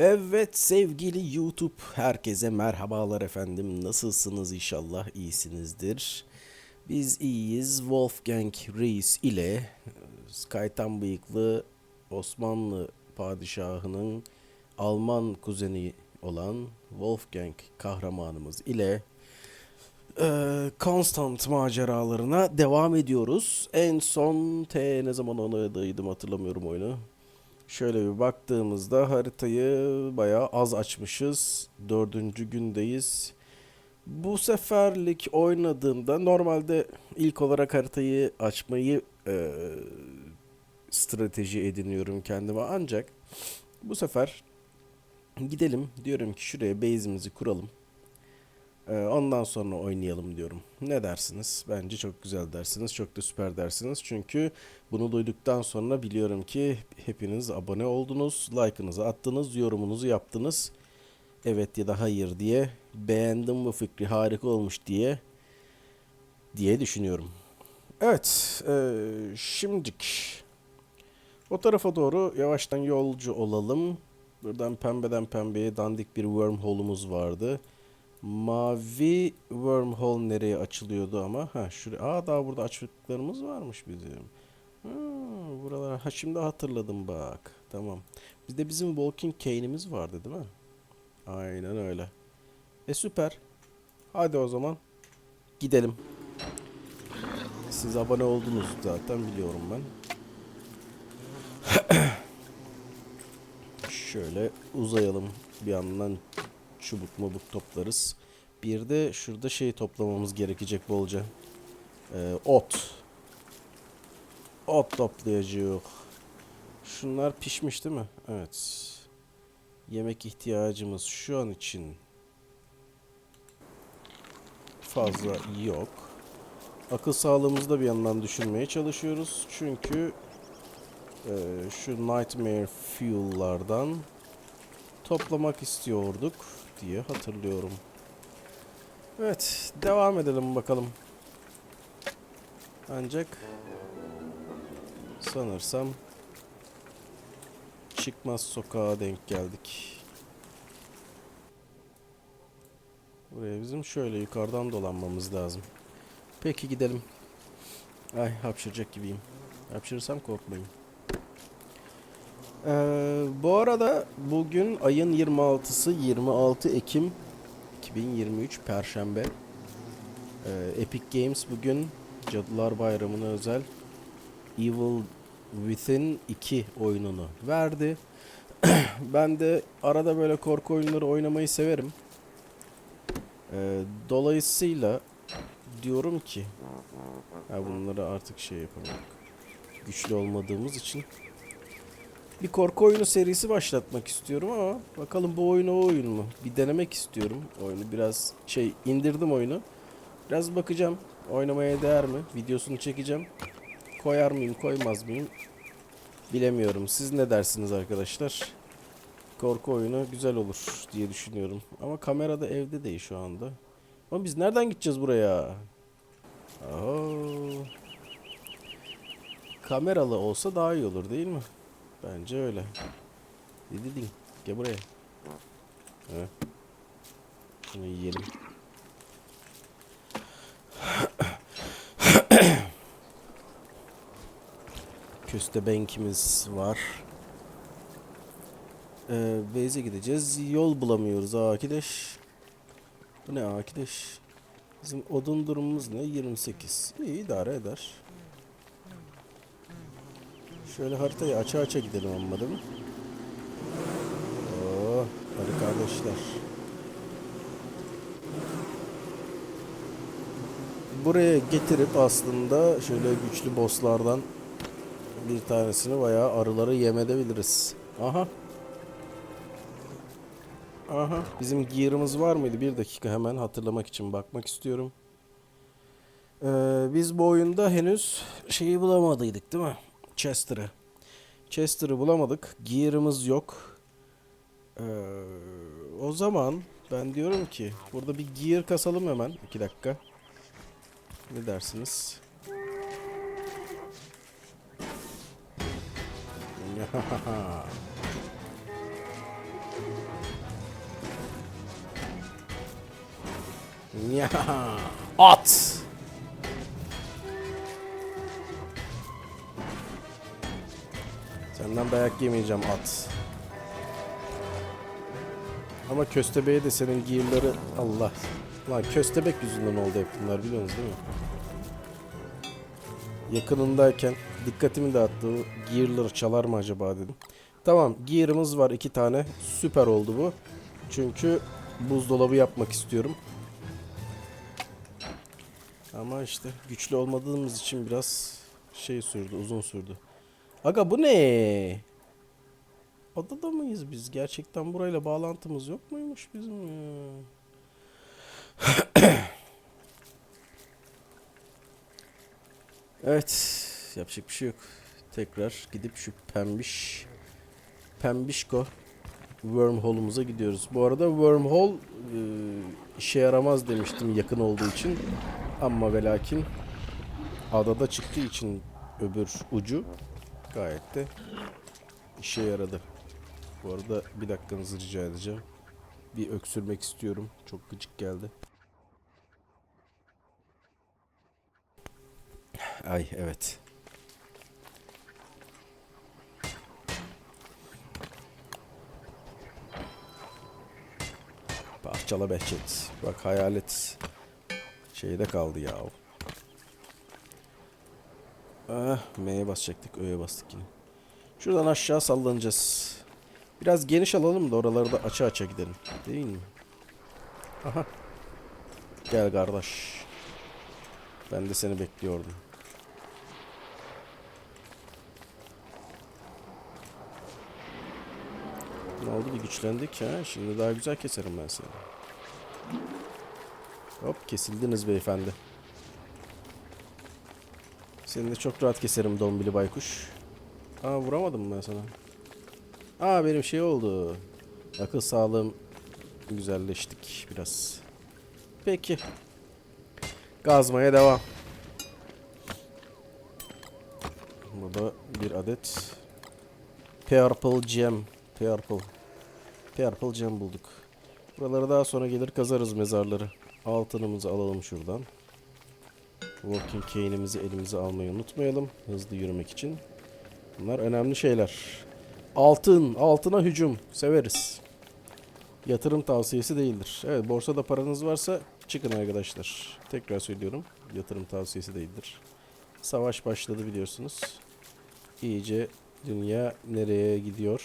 Evet sevgili YouTube herkese merhabalar efendim. Nasılsınız inşallah iyisinizdir. Biz iyiyiz. Wolfgang Reis ile e, Skaytan bıyıklı Osmanlı padişahının Alman kuzeni olan Wolfgang kahramanımız ile e, Constant maceralarına devam ediyoruz. En son T ne zaman oynadıydım hatırlamıyorum oyunu. Şöyle bir baktığımızda haritayı bayağı az açmışız. Dördüncü gündeyiz. Bu seferlik oynadığımda normalde ilk olarak haritayı açmayı e, strateji ediniyorum kendime. Ancak bu sefer gidelim diyorum ki şuraya base'imizi kuralım. E, ondan sonra oynayalım diyorum. Ne dersiniz? Bence çok güzel dersiniz. Çok da süper dersiniz. Çünkü bunu duyduktan sonra biliyorum ki hepiniz abone oldunuz, like'ınızı attınız, yorumunuzu yaptınız. Evet ya da hayır diye beğendim bu fikri harika olmuş diye diye düşünüyorum. Evet, e, şimdilik o tarafa doğru yavaştan yolcu olalım. Buradan pembeden pembeye dandik bir wormhole'umuz vardı. Mavi wormhole nereye açılıyordu ama? Ha şuraya. Aa daha burada açıklıklarımız varmış bizim. Ha, buralar. Ha şimdi hatırladım bak. Tamam. Bizde bizim Walking Cane'imiz vardı değil mi? Aynen öyle. E süper. Hadi o zaman gidelim. Siz abone oldunuz zaten biliyorum ben. Şöyle uzayalım bir yandan çubuk mubuk toplarız. Bir de şurada şey toplamamız gerekecek bolca. Ee, ot. Ot toplayacağız. Şunlar pişmiş değil mi? Evet. Yemek ihtiyacımız şu an için fazla yok. Akıl sağlığımızı da bir yandan düşünmeye çalışıyoruz. Çünkü e, şu Nightmare Fuel'lardan toplamak istiyorduk diye hatırlıyorum. Evet, devam edelim bakalım. Ancak sanırsam çıkmaz sokağa denk geldik. Buraya bizim şöyle yukarıdan dolanmamız lazım. Peki gidelim. Ay hapşıracak gibiyim. Hapşırırsam korkmayın. Ee, bu arada bugün ayın 26'sı 26 Ekim 2023 Perşembe. Ee, Epic Games bugün Cadılar Bayramı'na özel Evil Within 2 oyununu verdi. ben de arada böyle korku oyunları oynamayı severim. Ee, dolayısıyla diyorum ki ha bunları artık şey yapamadık. Güçlü olmadığımız için bir korku oyunu serisi başlatmak istiyorum ama bakalım bu oyun o oyun mu? Bir denemek istiyorum oyunu. Biraz şey indirdim oyunu. Biraz bakacağım oynamaya değer mi? Videosunu çekeceğim. Koyar mıyım, koymaz mıyım? Bilemiyorum. Siz ne dersiniz arkadaşlar? Korku oyunu güzel olur diye düşünüyorum. Ama kamera da evde değil şu anda. Ama biz nereden gideceğiz buraya? Oo. Kameralı olsa daha iyi olur değil mi? Bence öyle. Dididin. Gel buraya. Evet. Şunu yiyelim. Köstebenkimiz var. Ee, Beyze gideceğiz. Yol bulamıyoruz arkadaş. Bu ne arkadaş? Bizim odun durumumuz ne? 28. İyi idare eder. Şöyle haritayı aça aça gidelim ama değil mi? Oo, hadi kardeşler. Buraya getirip aslında şöyle güçlü bosslardan bir tanesini bayağı arıları yem edebiliriz. Aha. Aha. Bizim gear'ımız var mıydı? Bir dakika hemen hatırlamak için bakmak istiyorum. Ee, biz bu oyunda henüz şeyi bulamadıydık değil mi? Chester'ı. Chester'ı bulamadık. Gear'ımız yok. Ee, o zaman ben diyorum ki burada bir gear kasalım hemen. 2 dakika. Ne dersiniz? At! Senden dayak yemeyeceğim at. Ama köstebeğe de senin giyimleri Allah. Lan köstebek yüzünden oldu hep bunlar biliyorsunuz değil mi? Yakınındayken dikkatimi dağıttı. Gear'ları çalar mı acaba dedim. Tamam gear'ımız var iki tane. Süper oldu bu. Çünkü buzdolabı yapmak istiyorum. Ama işte güçlü olmadığımız için biraz şey sürdü, uzun sürdü. Aga bu ne? Adada mıyız biz? Gerçekten burayla bağlantımız yok muymuş bizim evet, yapacak bir şey yok. Tekrar gidip şu pembiş pembişko wormhole'umuza gidiyoruz. Bu arada wormhole e, işe yaramaz demiştim yakın olduğu için. Ama ve lakin adada çıktığı için öbür ucu gayet de işe yaradı. Bu arada bir dakikanızı rica edeceğim. Bir öksürmek istiyorum. Çok gıcık geldi. Ay evet. Parçala Behçet. Bak hayalet şeyde kaldı ya. Ah, M'ye basacaktık, Ö'ye bastık yine. Şuradan aşağı sallanacağız. Biraz geniş alalım da oraları da açı aça gidelim. Değil mi? Aha. Gel kardeş. Ben de seni bekliyordum. Ne oldu bir güçlendik ha? Şimdi daha güzel keserim ben seni. Hop kesildiniz beyefendi. Seni çok rahat keserim dombili baykuş. Aa vuramadım ben sana? Aa benim şey oldu. Akıl sağlığım güzelleştik biraz. Peki. Gazmaya devam. Burada bir adet Purple Gem. Purple. Purple Gem bulduk. Buraları daha sonra gelir kazarız mezarları. Altınımızı alalım şuradan. Walking cane'imizi elimize almayı unutmayalım. Hızlı yürümek için. Bunlar önemli şeyler. Altın, altına hücum. Severiz. Yatırım tavsiyesi değildir. Evet, borsada paranız varsa çıkın arkadaşlar. Tekrar söylüyorum. Yatırım tavsiyesi değildir. Savaş başladı biliyorsunuz. İyice dünya nereye gidiyor?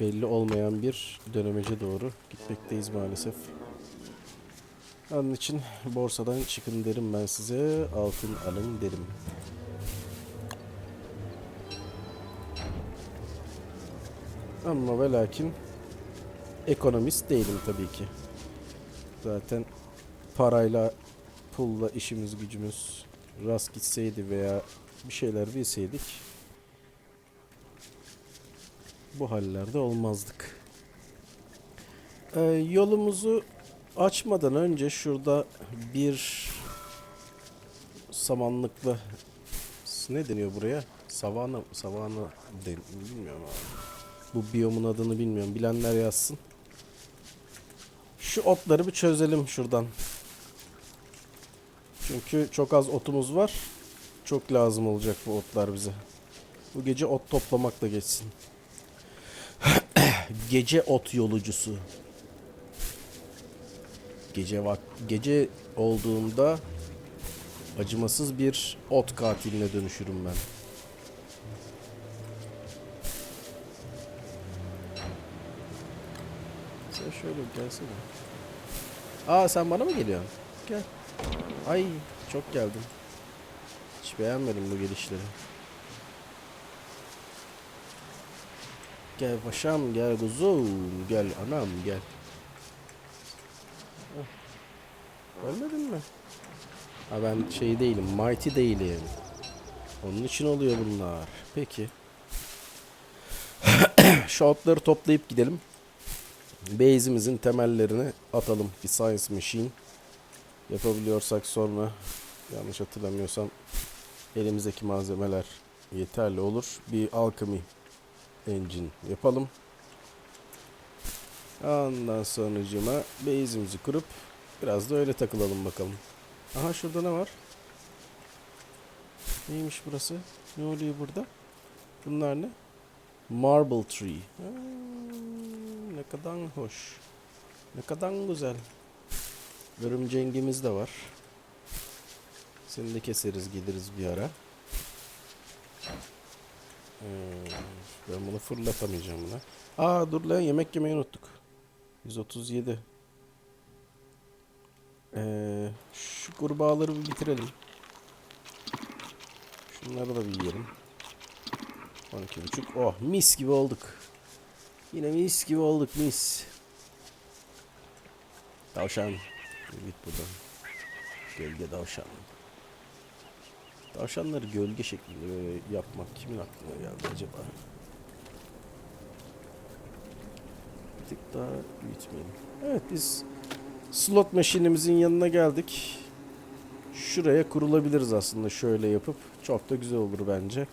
Belli olmayan bir dönemece doğru gitmekteyiz maalesef. Onun için borsadan çıkın derim ben size. Altın alın derim. Ama ve lakin ekonomist değilim tabii ki. Zaten parayla, pulla işimiz gücümüz rast gitseydi veya bir şeyler bilseydik bu hallerde olmazdık. Ee, yolumuzu açmadan önce şurada bir samanlıklı ne deniyor buraya? Savana, savana den, bilmiyorum abi. Bu biyomun adını bilmiyorum. Bilenler yazsın. Şu otları bir çözelim şuradan. Çünkü çok az otumuz var. Çok lazım olacak bu otlar bize. Bu gece ot toplamakla geçsin. gece ot yolucusu. Gece vak gece olduğunda acımasız bir ot katiline dönüşürüm ben. Sen şöyle gelsene. Aa sen bana mı geliyorsun? Gel. Ay çok geldin. Hiç beğenmedim bu gelişleri. Gel paşam gel kuzum gel anam gel. Ölmedin mi? Ha ben şey değilim mighty değilim. Onun için oluyor bunlar. Peki. Şu toplayıp gidelim. Base'imizin temellerini atalım. Bir science machine. Yapabiliyorsak sonra yanlış hatırlamıyorsam elimizdeki malzemeler yeterli olur. Bir alchemy engine yapalım. Ondan sonracıma base'imizi kurup Biraz da öyle takılalım bakalım. Aha şurada ne var? Neymiş burası? Ne oluyor burada? Bunlar ne? Marble Tree. Ha, ne kadar hoş. Ne kadar güzel. Örümcengimiz de var. Seni de keseriz geliriz bir ara. Ee, ben bunu fırlatamayacağım buna. Aa dur lan yemek yemeyi unuttuk. 137. Ee, şu kurbağaları bir bitirelim. Şunları da bir yiyelim. 12.5. Oh mis gibi olduk. Yine mis gibi olduk mis. Tavşan. Git buradan. Gölge tavşan. Tavşanları gölge şeklinde böyle yapmak kimin aklına geldi acaba? Bir tık daha büyütmeyelim. Evet biz slot machine'imizin yanına geldik. Şuraya kurulabiliriz aslında şöyle yapıp. Çok da güzel olur bence.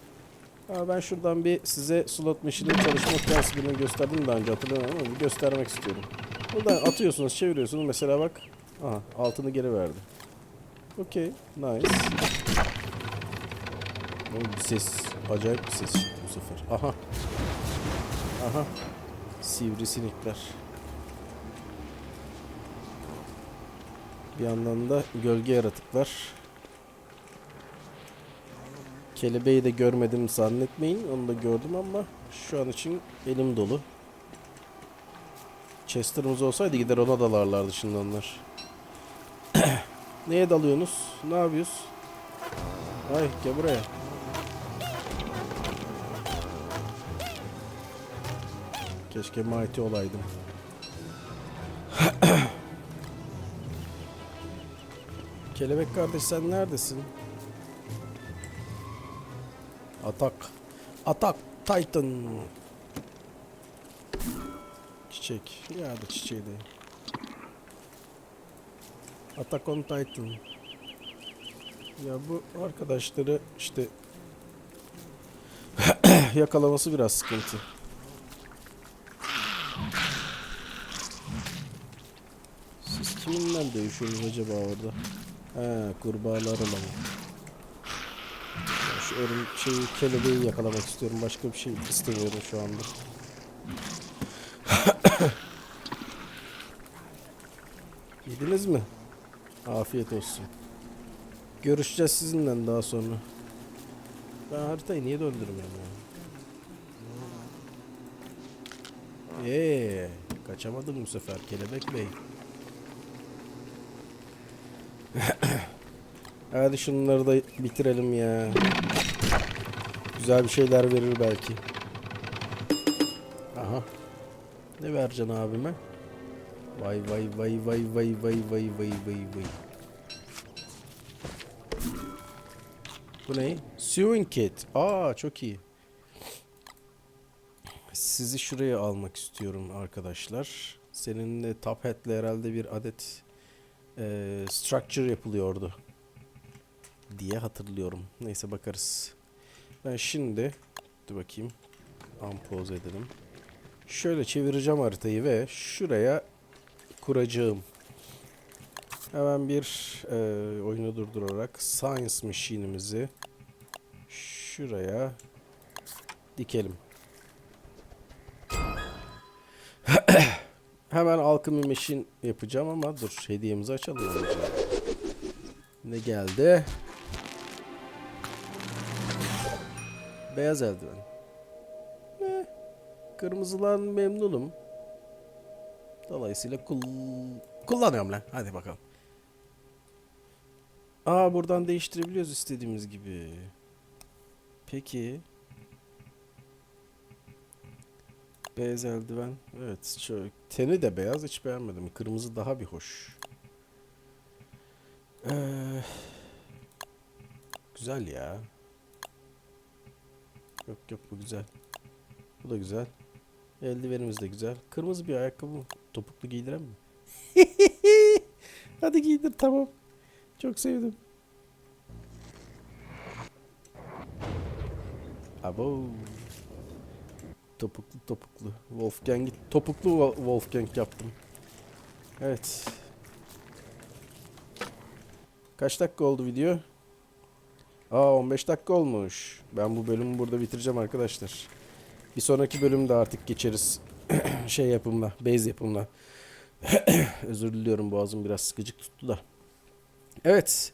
Ama ben şuradan bir size slot machine'in çalışma prensibini gösterdim daha önce hatırlamıyorum ama bir göstermek istiyorum. Buradan atıyorsunuz, çeviriyorsunuz. Mesela bak. Aha, altını geri verdi. Okey, nice. Bir ses, acayip bir ses çıktı bu sefer. Aha. Aha. Sivrisinekler. Bir yandan da gölge yaratıklar. Kelebeği de görmedim zannetmeyin. Onu da gördüm ama şu an için elim dolu. Chester'ımız olsaydı gider ona dalarlardı şimdi onlar. Neye dalıyorsunuz? Ne yapıyoruz? Ay gel buraya. Keşke mighty olaydım. Kelebek kardeş sen neredesin? Atak. Atak Titan. Çiçek. Ya da çiçeği de. Attack on Titan. Ya bu arkadaşları işte yakalaması biraz sıkıntı. Siz kiminle dövüşüyorsunuz acaba orada? He kurbağalar olan. Ya Şu örüm şeyi kelebeği yakalamak istiyorum. Başka bir şey istemiyorum şu anda. Yediniz mi? Afiyet olsun. Görüşeceğiz sizinle daha sonra. Ben haritayı niye döndürmüyorum ya? Eee, kaçamadım bu sefer kelebek bey. Hadi şunları da bitirelim ya. Güzel bir şeyler verir belki. Aha. Ne vereceksin abime? Vay vay vay vay vay vay vay vay vay vay. Bu ne? Sewing kit. Aa çok iyi. Sizi şuraya almak istiyorum arkadaşlar. Seninle Top herhalde bir adet eee, structure yapılıyordu diye hatırlıyorum. Neyse bakarız. Ben şimdi dur bakayım. Unpause edelim. Şöyle çevireceğim haritayı ve şuraya kuracağım. Hemen bir e, oyunu durdurarak Science Machine'imizi şuraya dikelim. Hemen Alchemy Machine yapacağım ama dur hediyemizi açalım. Ne geldi? Beyaz eldiven. Eh, kırmızıdan memnunum. Dolayısıyla kul kullanıyorum lan. Hadi bakalım. Aa buradan değiştirebiliyoruz istediğimiz gibi. Peki. Beyaz eldiven. Evet. Şöyle. Teni de beyaz. Hiç beğenmedim. Kırmızı daha bir hoş. Ee, güzel ya. Yok yok bu güzel. Bu da güzel. Eldivenimiz de güzel. Kırmızı bir ayakkabı topuklu giydiren mi? Hadi giydir tamam. Çok sevdim. Abo. Topuklu topuklu. Wolfgang'i topuklu Wo- Wolfgang yaptım. Evet. Kaç dakika oldu video? Aa 15 dakika olmuş. Ben bu bölümü burada bitireceğim arkadaşlar. Bir sonraki bölümde artık geçeriz şey yapımla, base yapımla. Özür diliyorum boğazım biraz sıkıcık tuttu da. Evet.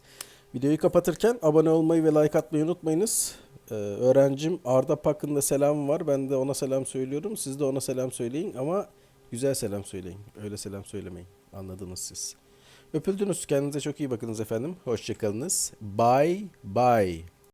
Videoyu kapatırken abone olmayı ve like atmayı unutmayınız. Ee, öğrencim Arda Pak'ın da selamı var. Ben de ona selam söylüyorum. Siz de ona selam söyleyin ama güzel selam söyleyin. Öyle selam söylemeyin. Anladınız siz. Öpüldünüz. Kendinize çok iyi bakınız efendim. Hoşçakalınız. Bye bye.